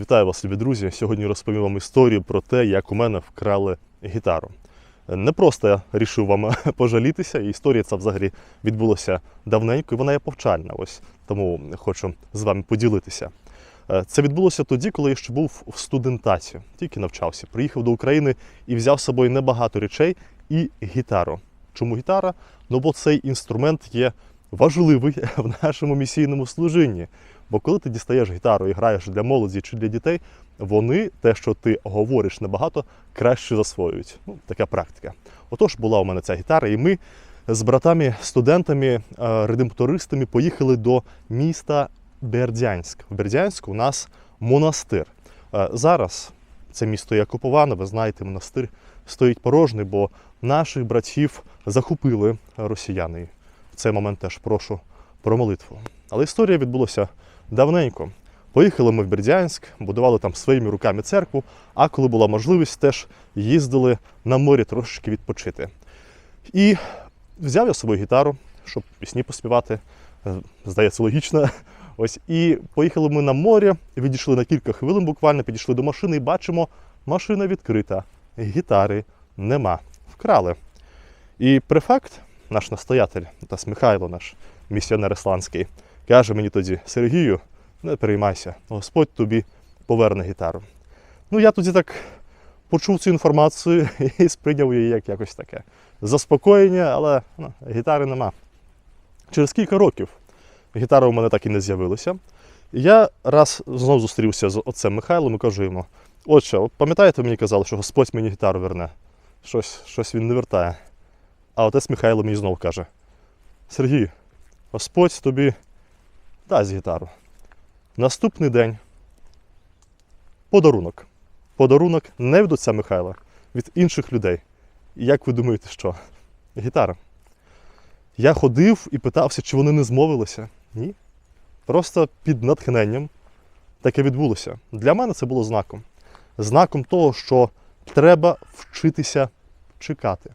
Вітаю вас, любі друзі! Сьогодні розповім вам історію про те, як у мене вкрали гітару. Не просто я рішив вам пожалітися, історія ця взагалі відбулася давненько, і вона є повчальна. Ось тому хочу з вами поділитися. Е, Це відбулося тоді, коли я ще був в студентаті, тільки навчався. Приїхав до України і взяв з собою небагато речей і гітару. Чому гітара? Ну бо цей інструмент є важливий в нашому місійному служінні. Бо коли ти дістаєш гітару і граєш для молоді чи для дітей, вони те, що ти говориш набагато, краще засвоюють. Ну, така практика. Отож, була у мене ця гітара, і ми з братами-студентами, е, редемптористами поїхали до міста Бердянськ. В Бердянську у нас монастир. Е, Зараз це місто є окуповане, ви знаєте, монастир стоїть порожній, бо наших братів захопили росіяни. В цей момент теж прошу про молитву. Але історія відбулася давненько. Поїхали ми в Бердянськ, будували там своїми руками церкву, а коли була можливість, теж їздили на морі трошечки відпочити. І взяв я свою гітару, щоб пісні поспівати. Е, Здається, логічно. Ось і поїхали ми на море, відійшли на кілька хвилин, буквально підійшли до машини і бачимо, машина відкрита, гітари нема. Вкрали. І префект, наш настоятель, Тас Михайло, наш місіонер ісландський, каже мені тоді: Сергію, не переймайся, Господь тобі поверне гітару. Ну, я тоді так почув цю інформацію і сприйняв її як якось таке заспокоєння, але ну, гітари нема. Через кілька років гітара у мене так і не з'явилася. Я раз знову зустрівся з отцем Михайлом і кажу йому: отче, от пам'ятаєте, мені казали, що Господь мені гітару верне? Щось, щось він не вертає. А отець Михайло мені знову каже: Сергій, Господь тобі дасть гітару. Наступний день подарунок. Подарунок не від отця Михайла, від інших людей. І як ви думаєте, що? Гітара. Я ходив і питався, чи вони не змовилися. Ні. Просто під натхненням таке відбулося. Для мене це було знаком. Знаком того, що треба вчитися чекати.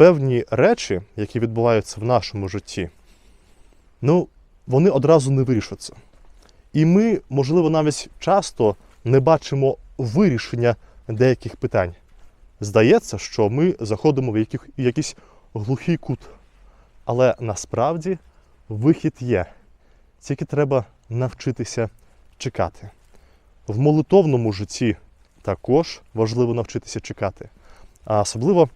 Певні речі, які відбуваються в нашому житті, ну, вони одразу не вирішаться. І ми, можливо, навіть часто не бачимо вирішення деяких питань. Здається, що ми заходимо в якийсь глухий кут. Але насправді вихід є. Тільки треба навчитися чекати. В молитовному житті також важливо навчитися чекати. А особливо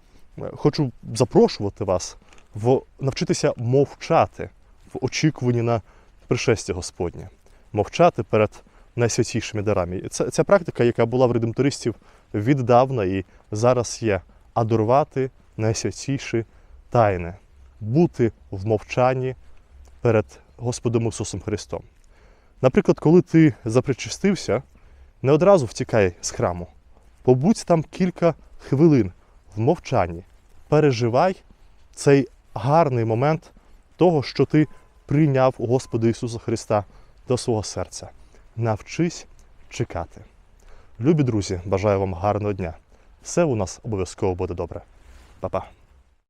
хочу запрошувати вас в навчитися мовчати в очікуванні на пришестя Господнє, мовчати перед найсвятішими дарами. Це, ця практика, яка була в редемтористів віддавна і зараз є адорувати найсвятіші тайни, бути в мовчанні перед Господом Ісусом Христом. Наприклад, коли ти запричастився, не одразу втікай з храму. Побудь там кілька хвилин в мовчанні. Переживай цей гарний момент того, що ти прийняв Господа Ісуса Христа до свого серця. Навчись чекати. Любі друзі, бажаю вам гарного дня. Все у нас обов'язково буде добре. Па-па.